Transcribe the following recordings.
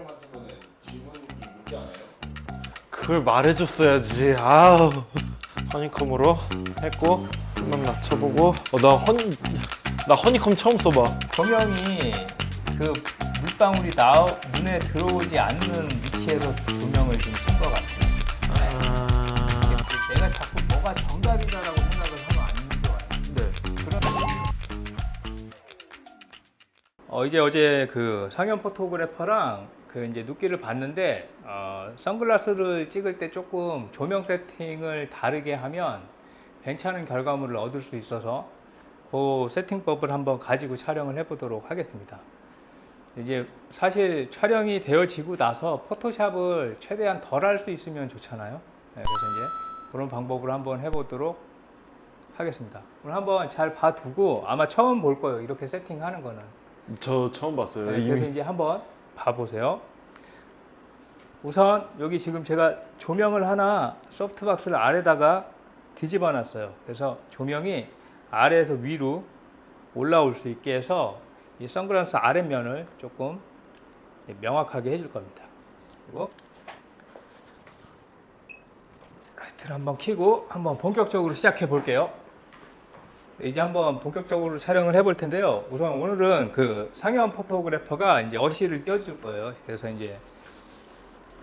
이렇게 만들면 지문이 묻지 않아요? 그걸 말해줬어야지. 아우. 허니콤으로 했고 한번 맞춰보고. 어, 나 허니 나 허니콤 처음 써봐. 조명이 그 물방울이 나 눈에 들어오지 않는 위치에서 조명을 좀 쓴 것 같아요. 아... 내가 자꾸 뭐가 정답이다라고 어 이제 어제 그 상현 포토그래퍼랑 그 이제 눕기를 봤는데 어, 선글라스를 찍을 때 조금 조명 세팅을 다르게 하면 괜찮은 결과물을 얻을 수 있어서 그 세팅법을 한번 가지고 촬영을 해보도록 하겠습니다. 이제 사실 촬영이 되어지고 나서 포토샵을 최대한 덜 할 수 있으면 좋잖아요. 네, 그래서 이제 그런 방법으로 한번 해보도록 하겠습니다. 오늘 한번 잘 봐두고 아마 처음 볼 거예요. 이렇게 세팅하는 거는. 저 처음 봤어요. 네, 그래서 이제 한번 봐보세요. 우선 여기 지금 제가 조명을 하나 소프트박스를 아래다가 뒤집어 놨어요. 그래서 조명이 아래에서 위로 올라올 수 있게 해서 이 선글라스 아랫면을 조금 명확하게 해줄 겁니다. 그리고 라이트를 한번 켜고 한번 본격적으로 시작해 볼게요. 이제 한번 본격적으로 촬영을 해볼 텐데요. 우선 오늘은 그 상현 포토그래퍼가 이제 어시를 띄워줄 거예요. 그래서 이제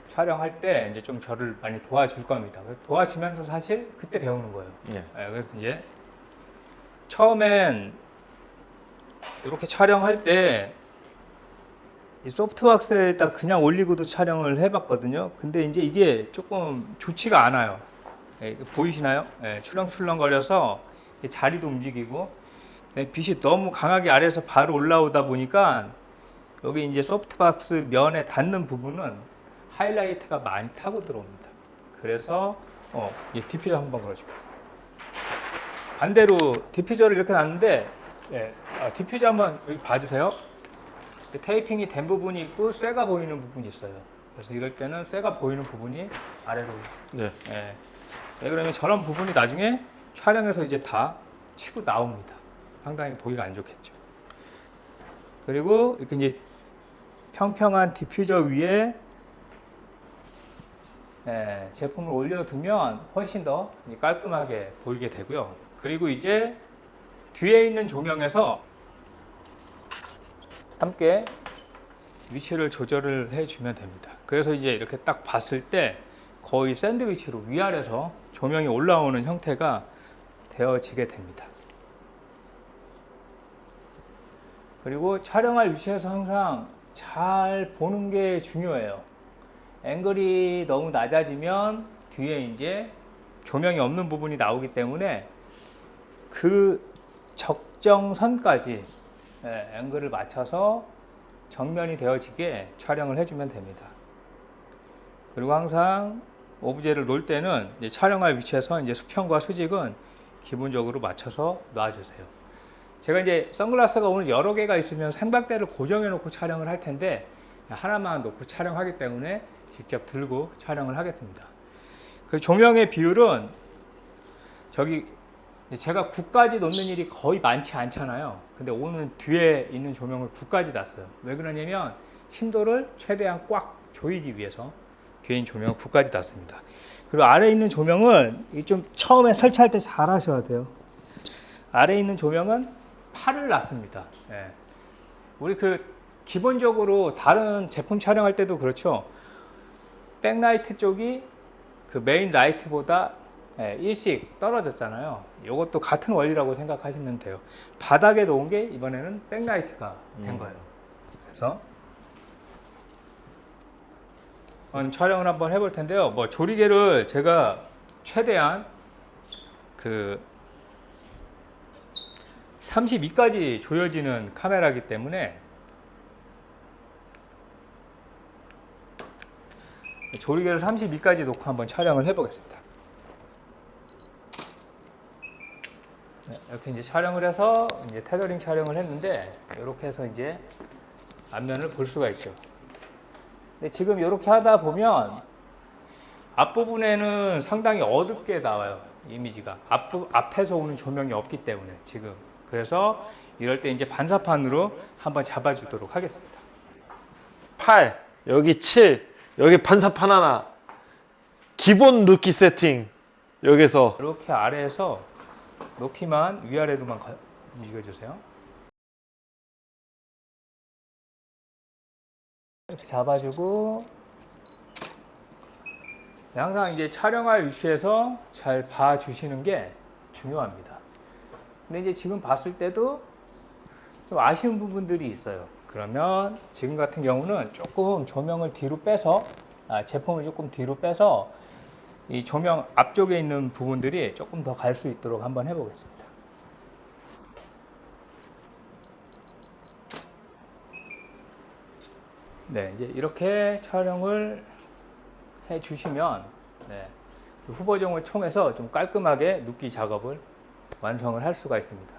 촬영할 때 이제 좀 저를 많이 도와줄 겁니다. 도와주면서 사실 그때 배우는 거예요. 예. 예, 그래서 이제 처음엔 이렇게 촬영할 때 이 소프트박스에다 그냥 올리고도 촬영을 해봤거든요. 근데 이제 이게 조금 좋지가 않아요. 예, 이거 보이시나요? 예, 출렁출렁거려서 이 자리도 움직이고 그냥 빛이 너무 강하게 아래에서 바로 올라오다 보니까 여기 이제 소프트박스 면에 닿는 부분은 하이라이트가 많이 타고 들어옵니다. 그래서 어, 이 디퓨저 한번 걸어줘. 반대로 디퓨저를 이렇게 놨는데 예, 아, 디퓨저 한번 여기 봐주세요. 그 테이핑이 된 부분이 있고 쇠가 보이는 부분이 있어요. 그래서 이럴 때는 쇠가 보이는 부분이 아래로 네. 예. 왜 그러면 저런 부분이 나중에 촬영에서 이제 다 치고 나옵니다. 상당히 보기가 안 좋겠죠. 그리고 이렇게 이제 평평한 디퓨저 위에 예, 제품을 올려두면 훨씬 더 깔끔하게 보이게 되고요. 그리고 이제 뒤에 있는 조명에서 함께 위치를 조절을 해주면 됩니다. 그래서 이제 이렇게 딱 봤을 때 거의 샌드위치로 위아래서 조명이 올라오는 형태가 되어지게 됩니다. 그리고 촬영할 위치에서 항상 잘 보는 게 중요해요. 앵글이 너무 낮아지면 뒤에 이제 조명이 없는 부분이 나오기 때문에 그 적정선까지 예, 앵글을 맞춰서 정면이 되어지게 촬영을 해주면 됩니다. 그리고 항상 오브제를 놓을 때는 촬영할 위치에서 이제 수평과 수직은 기본적으로 맞춰서 놔주세요. 제가 이제 선글라스가 오늘 여러 개가 있으면 삼각대를 고정해 놓고 촬영을 할 텐데 하나만 놓고 촬영하기 때문에 직접 들고 촬영을 하겠습니다. 그 조명의 비율은 저기 제가 9까지 놓는 일이 거의 많지 않잖아요. 근데 오늘 뒤에 있는 조명을 9까지 놨어요. 왜 그러냐면 심도를 최대한 꽉 조이기 위해서 뒤에 있는 조명을 9까지 놨습니다. 그리고 아래에 있는 조명은 이좀 처음에 설치할 때 잘 하셔야 돼요. 아래에 있는 조명은 8을 놨습니다. 예. 우리 그 기본적으로 다른 제품 촬영할 때도 그렇죠. 백라이트 쪽이 그 메인 라이트보다 예, 일씩 떨어졌잖아요. 이것도 같은 원리라고 생각하시면 돼요. 바닥에 놓은 게 이번에는 백라이트가 된 음. 거예요. 그래서 촬영을 한번 해볼 텐데요. 뭐 조리개를 제가 최대한 그 32까지 조여지는 카메라이기 때문에 조리개를 32까지 놓고 한번 촬영을 해보겠습니다. 네, 이렇게 이제 촬영을 해서 이제 테더링 촬영을 했는데 이렇게 해서 이제 앞면을 볼 수가 있죠. 근데 지금 이렇게 하다 보면 앞부분에는 상당히 어둡게 나와요. 이미지가 앞부, 앞에서 오는 조명이 없기 때문에 지금 그래서 이럴 때 이제 반사판으로 한번 잡아주도록 하겠습니다. 8. 여기 7, 여기 반사판 하나. 기본 루키 세팅. 여기서 이렇게 아래에서 높이만 위아래로만 가- 움직여주세요. 이렇게 잡아주고 네, 항상 이제 촬영할 위치에서 잘 봐주시는 게 중요합니다. 근데 이제 지금 봤을 때도 좀 아쉬운 부분들이 있어요. 그러면 지금 같은 경우는 조금 조명을 뒤로 빼서 아, 제품을 조금 뒤로 빼서 이 조명 앞쪽에 있는 부분들이 조금 더 갈 수 있도록 한번 해보겠습니다. 네, 이제 이렇게 촬영을 해 주시면 네, 그 후보정을 통해서 좀 깔끔하게 눕기 작업을 완성을 할 수가 있습니다.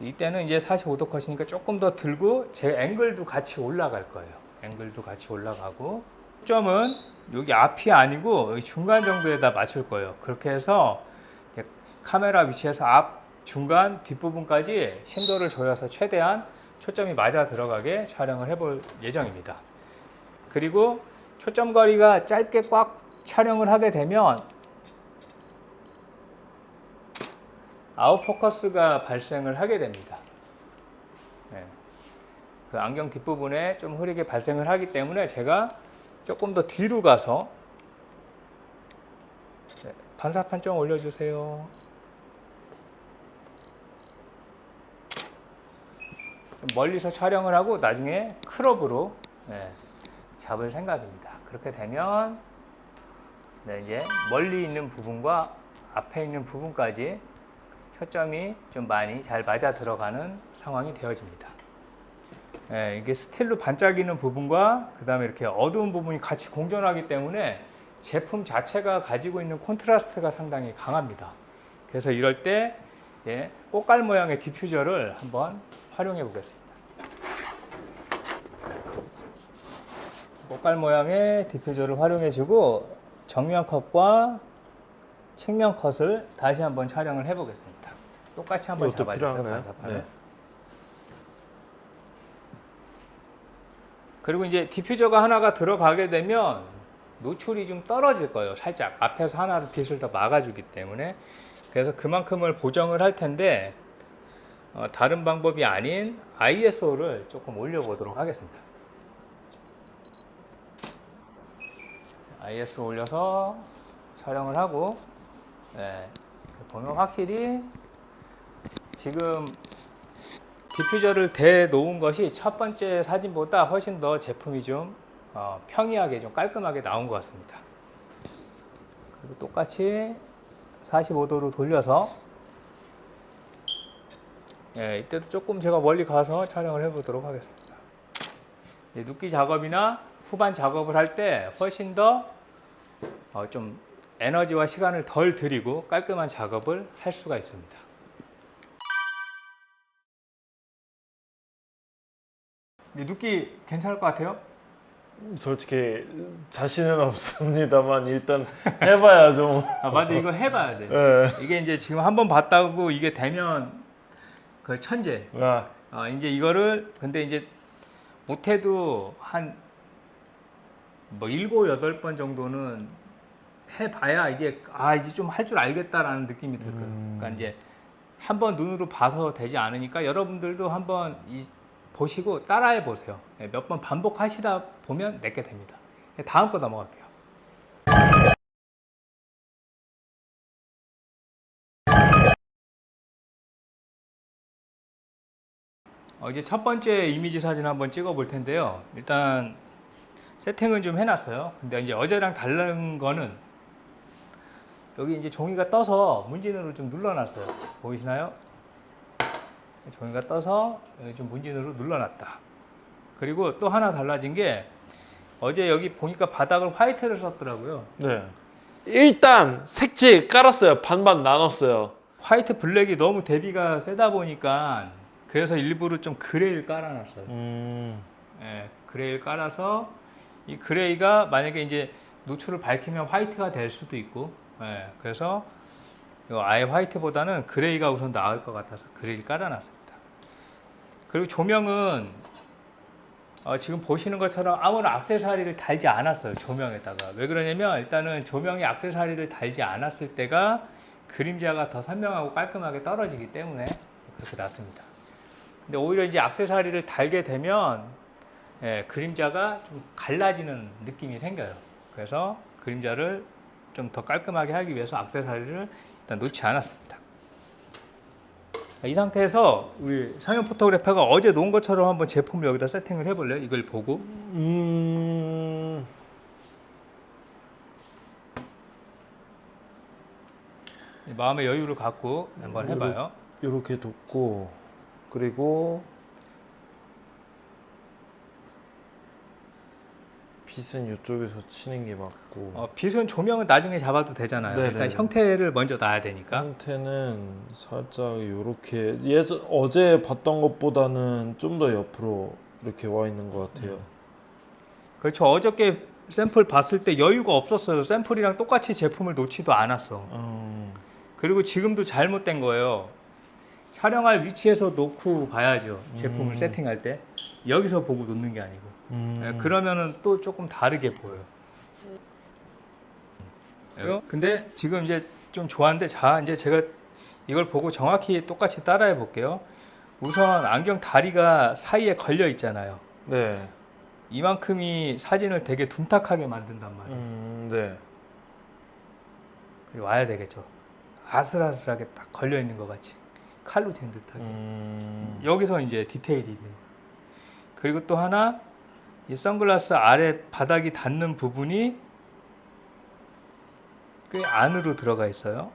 이때는 이제 45도 컷이니까 조금 더 들고 제 앵글도 같이 올라갈 거예요. 앵글도 같이 올라가고 점은 여기 앞이 아니고 여기 중간 정도에다 맞출 거예요. 그렇게 해서 카메라 위치에서 앞, 중간, 뒷부분까지 힘도를 조여서 최대한 초점이 맞아 들어가게 촬영을 해볼 예정입니다. 그리고 초점 거리가 짧게 꽉 촬영을 하게 되면 아웃포커스가 발생을 하게 됩니다. 네. 그 안경 뒷부분에 좀 흐리게 발생을 하기 때문에 제가 조금 더 뒤로 가서 네, 반사판 좀 올려주세요. 멀리서 촬영을 하고 나중에 크롭으로 네, 잡을 생각입니다. 그렇게 되면 네, 이제 멀리 있는 부분과 앞에 있는 부분까지 초점이 좀 많이 잘 맞아 들어가는 상황이 되어집니다. 예, 이게 스틸로 반짝이는 부분과 그 다음에 이렇게 어두운 부분이 같이 공존하기 때문에 제품 자체가 가지고 있는 콘트라스트가 상당히 강합니다. 그래서 이럴 때 예, 꽃갈 모양의 디퓨저를 한번 활용해 보겠습니다. 꽃갈 모양의 디퓨저를 활용해 주고 정면 컷과 측면 컷을 다시 한번 촬영을 해 보겠습니다. 똑같이 한번 잡아주세요. 반사판을. 네. 그리고 이제 디퓨저가 하나가 들어가게 되면 노출이 좀 떨어질 거예요. 살짝 앞에서 하나로 빛을 더 막아주기 때문에 그래서 그만큼을 보정을 할 텐데 어, 다른 방법이 아닌 ISO를 조금 올려보도록 하겠습니다. ISO 올려서 촬영을 하고 네, 보면 확실히 지금 디퓨저를 대 놓은 것이 첫 번째 사진보다 훨씬 더 제품이 좀 어, 평이하게 좀 깔끔하게 나온 것 같습니다. 그리고 똑같이 45도로 돌려서 예, 이때도 조금 제가 멀리 가서 촬영을 해보도록 하겠습니다. 예, 눕기 작업이나 후반 작업을 할 때 훨씬 더 어, 좀 에너지와 시간을 덜 들이고 깔끔한 작업을 할 수가 있습니다. 이제 눕기 괜찮을 것 같아요? 솔직히 자신은 없습니다만 일단 해봐야죠. 아 맞아 이거 해봐야 돼. 예. 이게 이제 지금 한번 봤다고 이게 되면 그 천재. 아, 아 이제 이거를 근데 이제 못해도 한 뭐 일곱 여덟 번 정도는 해봐야 이제 아 이제 좀 할 줄 알겠다라는 느낌이 들 거예요. 음. 그러니까 이제 한번 눈으로 봐서 되지 않으니까 여러분들도 한번 이 보시고 따라해 보세요. 네, 몇번 반복하시다 보면 내게 됩니다. 네, 다음 거 넘어갈게요. 어, 이제 첫 번째 이미지 사진 한번 찍어 볼 텐데요. 일단 세팅은 좀 해놨어요. 근데 이제 어제랑 다른 거는 여기 이제 종이가 떠서 문진으로 좀 눌러놨어요. 보이시나요? 종이가 떠서 좀 문진으로 눌러놨다. 그리고 또 하나 달라진 게 어제 여기 보니까 바닥을 화이트를 썼더라고요. 네. 일단 색지 깔았어요. 반반 나눴어요. 화이트 블랙이 너무 대비가 세다 보니까 그래서 일부러 좀 그레이를 깔아놨어요. 음, 예, 그레이를 깔아서 이 그레이가 만약에 이제 노출을 밝히면 화이트가 될 수도 있고, 예, 그래서 아예 화이트보다는 그레이가 우선 나을 것 같아서 그레이를 깔아놨습니다. 그리고 조명은 어, 지금 보시는 것처럼 아무런 액세서리를 달지 않았어요 조명에다가 왜 그러냐면 일단은 조명에 액세서리를 달지 않았을 때가 그림자가 더 선명하고 깔끔하게 떨어지기 때문에 그렇게 놨습니다 근데 오히려 이제 액세서리를 달게 되면 예, 그림자가 좀 갈라지는 느낌이 생겨요 그래서 그림자를 좀 더 깔끔하게 하기 위해서 액세서리를 일단 놓지 않았습니다 이 상태에서 우리 상현 포토그래퍼가 어제 놓은 것처럼 한번 제품을 여기다 세팅을 해볼래요? 이걸 보고 음. 마음의 여유를 갖고 한번 해봐요. 이렇게 뒀고 그리고 빛은 이쪽에서 치는 게 맞고 어, 빛은 조명은 나중에 잡아도 되잖아요. 네네. 일단 형태를 먼저 놔야 되니까. 형태는 살짝 이렇게 예전 어제 봤던 것보다는 좀 더 옆으로 이렇게 와 있는 것 같아요. 그렇죠. 어저께 샘플 봤을 때 여유가 없었어요. 샘플이랑 똑같이 제품을 놓지도 않았어. 음, 그리고 지금도 잘못된 거예요. 촬영할 위치에서 놓고 봐야죠. 제품을 음. 세팅할 때 여기서 보고 놓는 게 아니고. 음, 예, 그러면은 또 조금 다르게 보여요. 예, 근데 지금 이제 좀 좋았는데 자 이제 제가 이걸 보고 정확히 똑같이 따라해 볼게요. 우선 안경 다리가 사이에 걸려 있잖아요. 네, 이만큼이 사진을 되게 둔탁하게 만든단 말이에요. 음, 네, 그리고 와야 되겠죠. 아슬아슬하게 딱 걸려 있는 것 같이 칼로 잰 듯하게. 음, 여기서 이제 디테일이 있는 거예요. 그리고 또 하나 이 선글라스 아래 바닥이 닿는 부분이 꽤 안으로 들어가 있어요.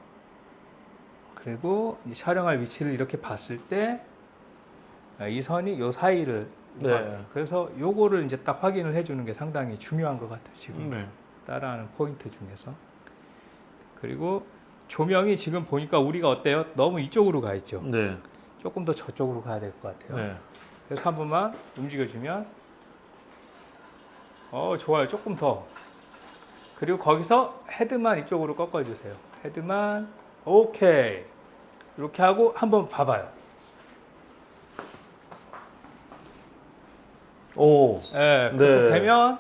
그리고 이 촬영할 위치를 이렇게 봤을 때 이 선이 요 사이를 네. 그래서 요거를 이제 딱 확인을 해주는 게 상당히 중요한 것 같아요. 지금 네, 따라하는 포인트 중에서 그리고 조명이 지금 보니까 우리가 어때요? 너무 이쪽으로 가 있죠. 네, 조금 더 저쪽으로 가야 될 것 같아요. 네, 그래서 한 번만 움직여주면. 어 좋아요. 조금 더. 그리고 거기서 헤드만 이쪽으로 꺾어주세요. 헤드만. 오케이. 이렇게 하고 한번 봐봐요. 오, 예 그렇게 네. 되면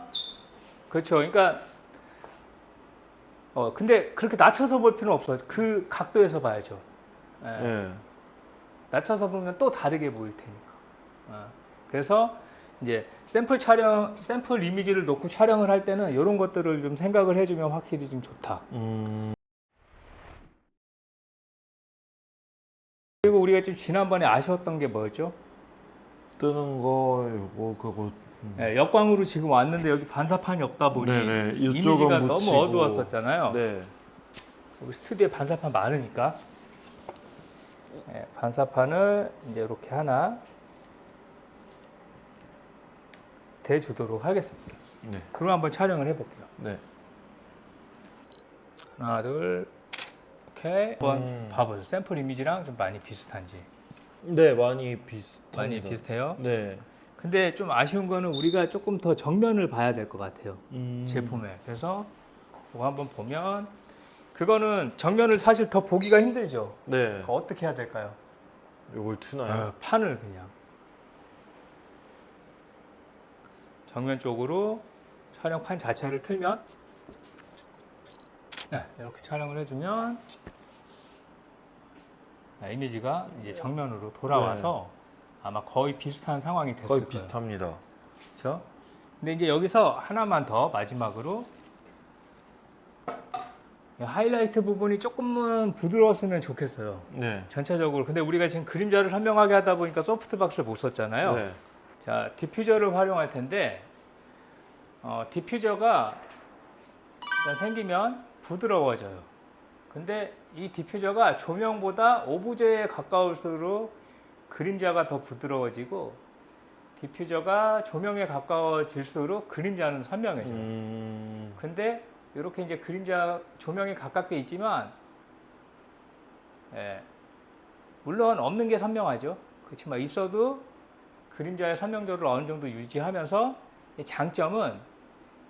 그렇죠. 그러니까 어 근데 그렇게 낮춰서 볼 필요는 없어요 그 각도에서 봐야죠 예. 네, 낮춰서 보면 또 다르게 보일 테니까. 어, 그래서 이제 샘플 촬영, 샘플 이미지를 놓고 촬영을 할 때는 이런 것들을 좀 생각을 해주면 확실히 좀 좋다. 음, 그리고 우리가 좀 지난번에 아쉬웠던 게 뭐였죠? 뜨는 거 요거 그거 음. 예, 역광으로 지금 왔는데 여기 반사판이 없다 보니 네네, 이미지가 이쪽은 너무 묻히고. 어두웠었잖아요. 네, 여기 스튜디오에 반사판 많으니까 예, 반사판을 이제 이렇게 하나 대주도록 하겠습니다. 네, 그럼 한번 촬영을 해볼게요. 네, 하나 둘 오케이 한번 음. 봐보세요 샘플 이미지랑 좀 많이 비슷한지 네, 많이 비슷합니다. 많이 비슷해요 네, 근데 좀 아쉬운 거는 우리가 조금 더 정면을 봐야 될 것 같아요. 음, 제품에. 그래서 이거 한번 보면 그거는 정면을 사실 더 보기가 힘들죠. 네, 그거 어떻게 해야 될까요? 요걸 트나요? 어, 판을 그냥. 정면 쪽으로 촬영 판 자체를 틀면 네, 이렇게 촬영을 해주면 아, 이미지가 이제 정면으로 돌아와서 아마 거의 비슷한 상황이 됐을 거의 거예요. 비슷합니다. 그렇죠? 근데 이제 여기서 하나만 더 마지막으로 이 하이라이트 부분이 조금은 부드러웠으면 좋겠어요. 네, 전체적으로. 근데 우리가 지금 그림자를 선명하게 하다 보니까 소프트박스를 못 썼잖아요. 네, 자, 디퓨저를 활용할 텐데 어, 디퓨저가 일단 생기면 부드러워져요. 근데 이 디퓨저가 조명보다 오브제에 가까울수록 그림자가 더 부드러워지고 디퓨저가 조명에 가까워질수록 그림자는 선명해져요. 음, 근데 이렇게 이제 그림자 조명에 가깝게 있지만 예, 물론 없는 게 선명하죠. 그렇지만 있어도 그림자의 선명도를 어느 정도 유지하면서 이 장점은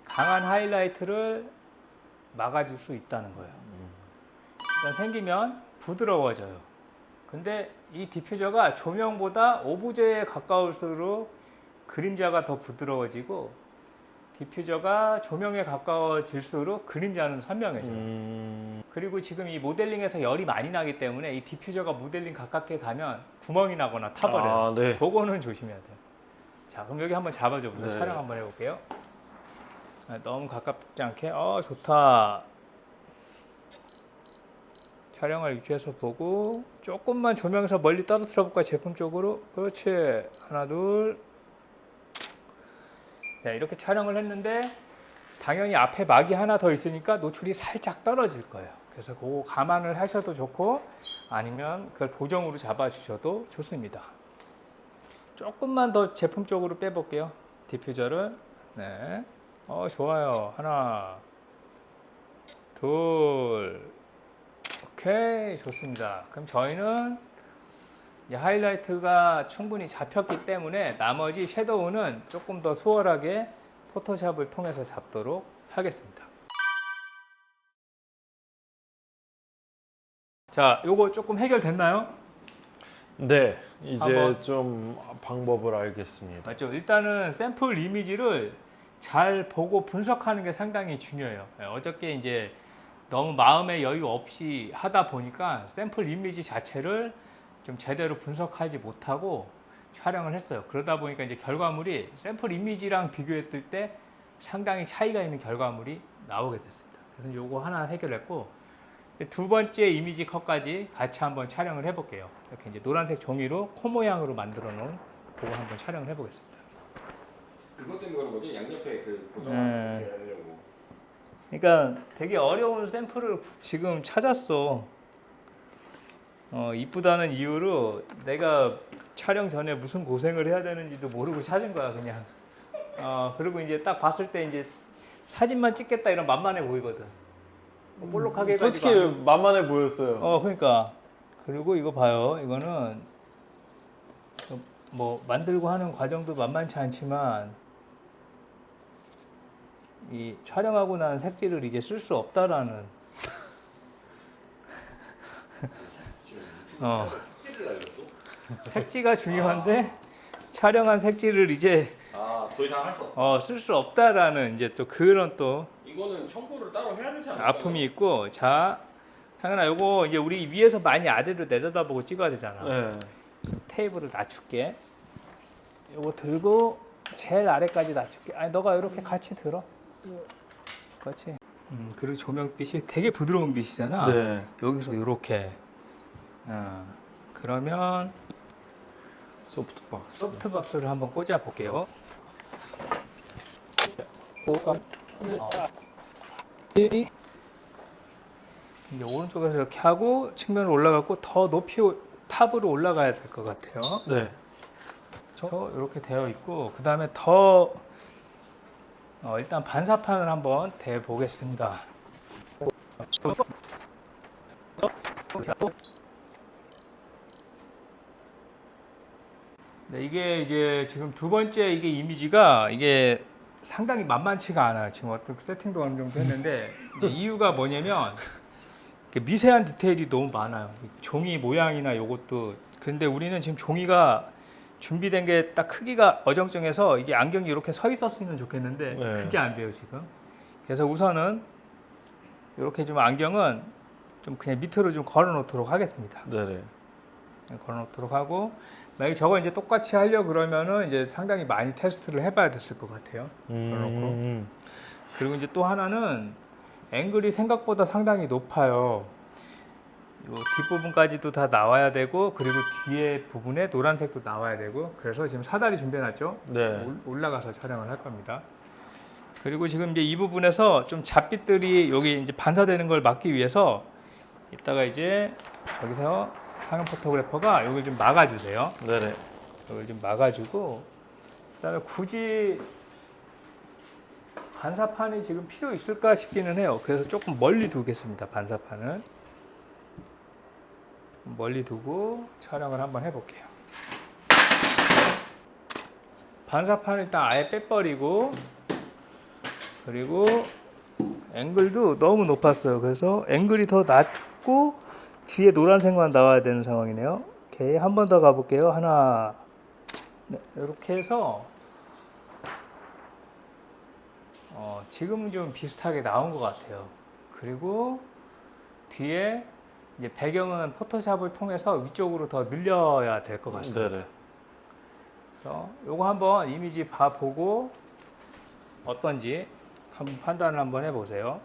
강한 하이라이트를 막아줄 수 있다는 거예요. 일단 생기면 부드러워져요. 근데 이 디퓨저가 조명보다 오브제에 가까울수록 그림자가 더 부드러워지고 디퓨저가 조명에 가까워질수록 그림자는 선명해져요. 음, 그리고 지금 이 모델링에서 열이 많이 나기 때문에 이 디퓨저가 모델링 가깝게 가면 구멍이 나거나 타버려요. 아, 네. 그거는 조심해야 돼요. 자, 그럼 여기 한번 잡아줘 보세요. 네. 촬영 한번 해볼게요. 아, 너무 가깝지 않게. 어, 좋다. 촬영을 유지해서 보고 조금만 조명에서 멀리 떨어뜨려 볼까 제품 쪽으로. 그렇지. 하나, 둘. 네, 이렇게 촬영을 했는데 당연히 앞에 막이 하나 더 있으니까 노출이 살짝 떨어질 거예요. 그래서 그거 감안을 하셔도 좋고 아니면 그걸 보정으로 잡아 주셔도 좋습니다. 조금만 더 제품 쪽으로 빼볼게요. 디퓨저를. 네. 어, 좋아요. 하나, 둘. 오케이. 좋습니다. 그럼 저희는 이 하이라이트가 충분히 잡혔기 때문에 나머지 섀도우는 조금 더 수월하게 포토샵을 통해서 잡도록 하겠습니다. 자, 요거 조금 해결됐나요? 네. 이제 한번. 좀 방법을 알겠습니다. 맞죠? 일단은 샘플 이미지를 잘 보고 분석하는 게 상당히 중요해요. 예, 어저께 이제 너무 마음의 여유 없이 하다 보니까 샘플 이미지 자체를 좀 제대로 분석하지 못하고 촬영을 했어요. 그러다 보니까 이제 결과물이 샘플 이미지랑 비교했을 때 상당히 차이가 있는 결과물이 나오게 됐습니다. 그래서 요거 하나 해결했고 두 번째 이미지 컷까지 같이 한번 촬영을 해볼게요. 이렇게 이제 노란색 종이로 코 모양으로 만들어 놓은 그거 한번 촬영을 해보겠습니다. 그것 때문에 그런 거지? 양옆에 그 네. 이렇게 하려고. 그러니까 되게 어려운 샘플을 지금 찾았어. 어, 이쁘다는 이유로 내가 촬영 전에 무슨 고생을 해야 되는지도 모르고 찾은 거야, 그냥. 어, 그리고 이제 딱 봤을 때 이제 사진만 찍겠다 이런 만만해 보이거든. 뭐 볼록하게 해가지고 솔직히 안- 만만해 보였어요. 어, 그러니까. 그리고 이거 봐요. 이거는 뭐 만들고 하는 과정도 만만치 않지만 이 촬영하고 난 색지를 이제 쓸 수 없다라는 어? 색지가 중요한데 촬영한 색지를 이제 아, 더 이상 할수 없다. 어, 쓸 수 없다라는 이제 또 그런 또 이거는 첨부를 따로 해야 되지 않을까? 아픔이 있고 자 상현아 요거 이제 우리 위에서 많이 아래로 내려다보고 찍어야 되잖아. 네. 테이블을 낮출게. 요거 들고 제일 아래까지 낮출게. 아니 너가 이렇게 같이 들어. 그렇지. 음, 그리고 조명빛이 되게 부드러운 빛이잖아. 네. 여기서 이렇게. 어, 그러면 소프트박스. 소프트박스를 한번 꽂아 볼게요. 이제 오른쪽에서 이렇게 하고 측면을 올라가고 더 높이 올- 탑으로 올라가야 될 것 같아요. 네. 저 이렇게 되어 있고 그 다음에 더 어, 일단 반사판을 한번 대 보겠습니다. 네, 이게 이제 지금 두 번째 이게 이미지가 이게 상당히 만만치가 않아요. 지금 어떻게 세팅도 어느 정도 했는데 이유가 뭐냐면 미세한 디테일이 너무 많아요. 이 종이 모양이나 요것도 근데 우리는 지금 종이가 준비된 게 딱 크기가 어정쩡해서 이게 안경이 이렇게 서 있었으면 좋겠는데 네. 그게 안 돼요 지금. 그래서 우선은 이렇게 좀 안경은 좀 그냥 밑으로 좀 걸어 놓도록 하겠습니다. 네네. 걸어 놓도록 하고 만약에 저거 이제 똑같이 하려 그러면은 이제 상당히 많이 테스트를 해봐야 됐을 것 같아요. 음. 그리고 이제 또 하나는 앵글이 생각보다 상당히 높아요. 이 뒷부분까지도 다 나와야 되고 그리고 뒤에 부분에 노란색도 나와야 되고 그래서 지금 사다리 준비해놨죠. 네. 올- 올라가서 촬영을 할 겁니다. 그리고 지금 이제 이 부분에서 좀 잡빛들이 여기 이제 반사되는 걸 막기 위해서 이따가 이제 저기서 상영 포토그래퍼가 여기 좀 막아주세요. 네네. 이걸 좀 막아주고 그다음에 굳이 반사판이 지금 필요 있을까 싶기는 해요. 그래서 조금 멀리 두겠습니다. 반사판을 멀리 두고 촬영을 한번 해볼게요. 반사판을 일단 아예 빼버리고 그리고 앵글도 너무 높았어요. 그래서 앵글이 더 낮고 뒤에 노란색만 나와야 되는 상황이네요. 오케이 한 번 더 가볼게요. 하나, 네, 이렇게 해서 어, 지금은 좀 비슷하게 나온 것 같아요. 그리고 뒤에 이제 배경은 포토샵을 통해서 위쪽으로 더 늘려야 될 것 같습니다. 네네. 그래서 요거 한번 이미지 봐 보고 어떤지 한번 판단을 한번 해보세요.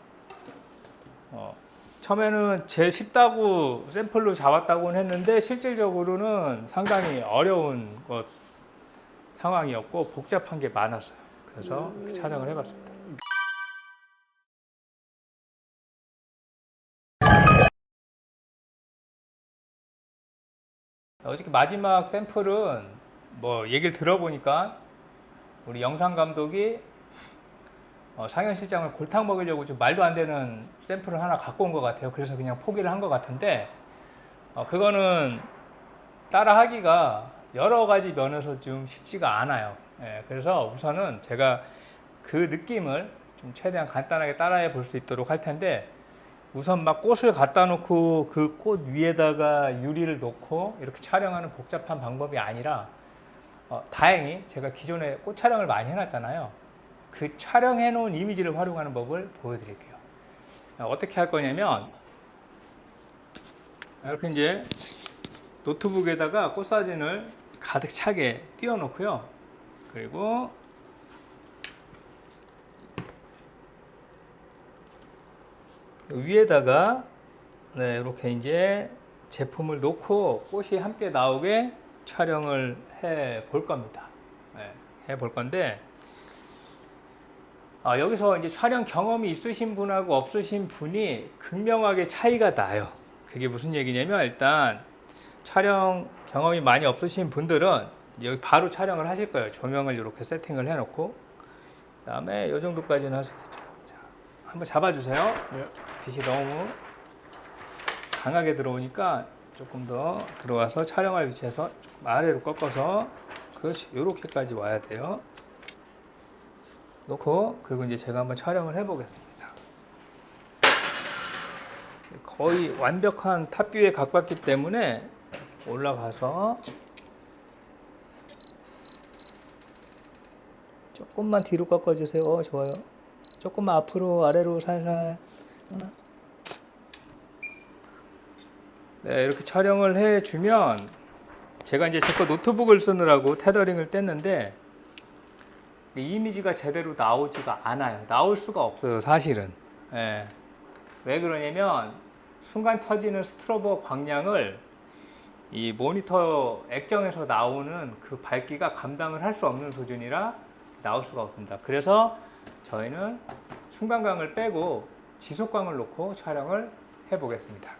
어, 처음에는 제일 쉽다고 샘플로 잡았다고는 했는데 실질적으로는 상당히 어려운 것 상황이었고 복잡한 게 많았어요. 그래서 이렇게 촬영을 해봤습니다. 어저께 마지막 샘플은 뭐 얘기를 들어보니까 우리 영상 감독이 어, 상현 실장을 골탕 먹이려고 좀 말도 안 되는 샘플을 하나 갖고 온 것 같아요. 그래서 그냥 포기를 한 것 같은데 어, 그거는 따라하기가 여러 가지 면에서 좀 쉽지가 않아요. 예, 그래서 우선은 제가 그 느낌을 좀 최대한 간단하게 따라해 볼 수 있도록 할 텐데 우선 막 꽃을 갖다 놓고 그 꽃 위에다가 유리를 놓고 이렇게 촬영하는 복잡한 방법이 아니라 어, 다행히 제가 기존에 꽃 촬영을 많이 해놨잖아요. 그 촬영해 놓은 이미지를 활용하는 법을 보여드릴게요. 어, 어떻게 할 거냐면 이렇게 이제 노트북에다가 꽃 사진을 가득 차게 띄워 놓고요. 그리고 위에다가 네, 이렇게 이제 제품을 놓고 꽃이 함께 나오게 촬영을 해 볼 겁니다. 네, 해볼 건데 아, 여기서 이제 촬영 경험이 있으신 분하고 없으신 분이 극명하게 차이가 나요. 그게 무슨 얘기냐면 일단 촬영 경험이 많이 없으신 분들은 여기 바로 촬영을 하실 거예요. 조명을 이렇게 세팅을 해놓고 그다음에 이 정도까지는 하셨겠죠. 자, 한번 잡아주세요. 예. 빛이 너무 강하게 들어오니까 조금 더 들어와서 촬영할 위치에서 아래로 꺾어서 그렇지 이렇게까지 와야 돼요. 놓고 그리고 이제 제가 한번 촬영을 해보겠습니다. 거의 완벽한 탑뷰에 가깝기 때문에 올라가서 조금만 뒤로 꺾어주세요. 어, 좋아요. 조금만 앞으로 아래로 살살. 네, 이렇게 촬영을 해주면 제가 이제 제 거 노트북을 쓰느라고 테더링을 뗐는데 이 이미지가 제대로 나오지가 않아요. 나올 수가 없어요, 사실은. 예. 왜 그러냐면 순간 터지는 스트로보 광량을 이 모니터 액정에서 나오는 그 밝기가 감당을 할 수 없는 수준이라 나올 수가 없습니다. 그래서 저희는 순간광을 빼고 지속광을 놓고 촬영을 해 보겠습니다.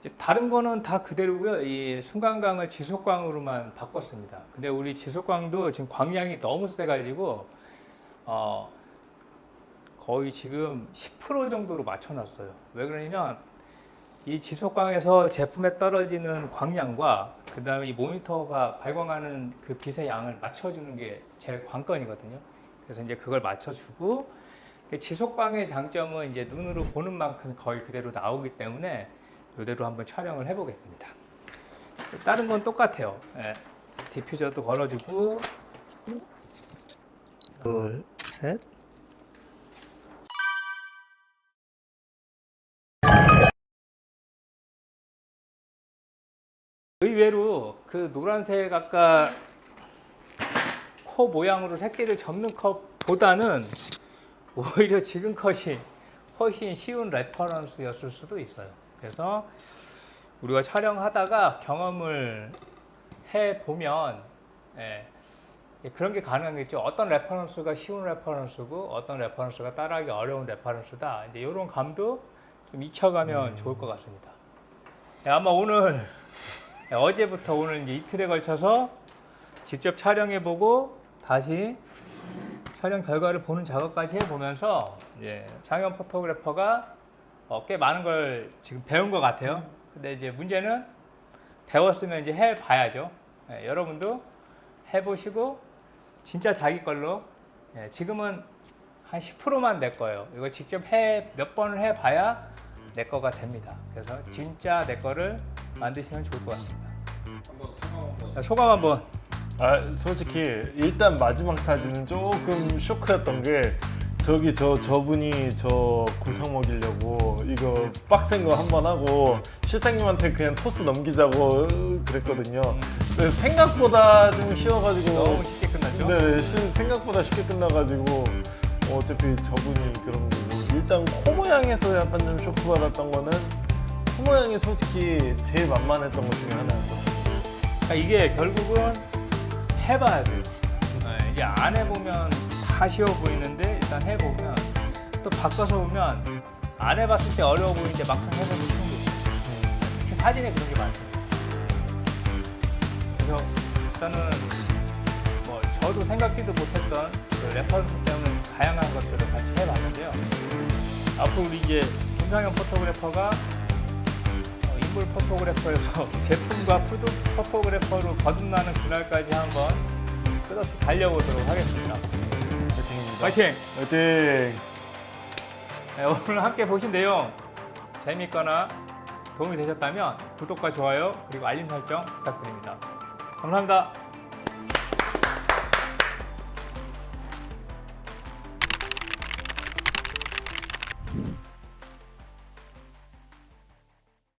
이제 다른 거는 다 그대로고요. 이 순간광을 지속광으로만 바꿨습니다. 근데 우리 지속광도 지금 광량이 너무 세 가지고 어 거의 지금 10% 정도로 맞춰놨어요. 왜 그러냐면 이 지속광에서 제품에 떨어지는 광량과 그 다음에 이 모니터가 발광하는 그 빛의 양을 맞춰주는 게 제일 관건이거든요. 그래서 이제 그걸 맞춰주고 근데 지속광의 장점은 이제 눈으로 보는 만큼 거의 그대로 나오기 때문에 이대로 한번 촬영을 해보겠습니다. 다른 건 똑같아요. 예. 디퓨저도 걸어주고 둘, 셋. 의외로 그 노란색 아까 코 모양으로 색지를 접는 컷보다는 오히려 지금 컷이 훨씬 쉬운 레퍼런스였을 수도 있어요. 그래서 우리가 촬영하다가 경험을 해 보면 예, 그런 게 가능하겠죠. 어떤 레퍼런스가 쉬운 레퍼런스고 어떤 레퍼런스가 따라하기 어려운 레퍼런스다. 이제 이런 감도 좀 익혀가면 좋을 것 같습니다. 예, 아마 오늘 예, 어제부터 오늘 이제 이틀에 걸쳐서 직접 촬영해보고 다시 촬영 결과를 보는 작업까지 해보면서 이제 상현 포토그래퍼가 어, 꽤 많은 걸 지금 배운 것 같아요. 근데 이제 문제는 배웠으면 이제 해봐야죠. 예, 여러분도 해보시고 진짜 자기 걸로 예, 지금은 한 10%만 내 거예요. 이거 직접 해 몇 번을 해봐야 내 거가 됩니다. 그래서 진짜 내 거를 만드시면 좋을 것 같습니다. 소감 한번. 아 솔직히 일단 마지막 사진은 조금 쇼크였던 게 저기 저 저분이 저 구상 먹이려고 이거 빡센 거 한 번 하고 실장님한테 그냥 토스 넘기자고 그랬거든요. 근데 생각보다 좀 쉬워가지고 너무 쉽게 끝났죠? 네, 시- 생각보다 쉽게 끝나가지고 어차피 저분이 그런 거고 일단 코 모양에서 약간 좀 쇼크 받았던 거는 코 모양이 솔직히 제일 만만했던 것 중에 하나였던 것 같아요. 그러니까 이게 결국은 해봐야 돼요. 네, 이게 안 해보면 다 쉬워 보이는데 일단 해보면 또 바꿔서 보면 안 해봤을 때 어려워 보이는데 막상 해보면 쉬운 게 있어요. 특히 사진에 그런 게 많아요. 그래서 일단은 뭐 저도 생각지도 못했던 그 레퍼런스 때문에 다양한 것들을 같이 해봤는데요. 앞으로 우리 이제 김상현 포토그래퍼가 어, 인물 포토그래퍼에서 제품과 푸드 포토그래퍼로 거듭나는 그날까지 한번 끝없이 달려보도록 하겠습니다. 파이팅입니다. 파이팅! 파이팅! 네, 오늘 함께 보신 내용 재밌거나 도움이 되셨다면 구독과 좋아요 그리고 알림 설정 부탁드립니다. 감사합니다.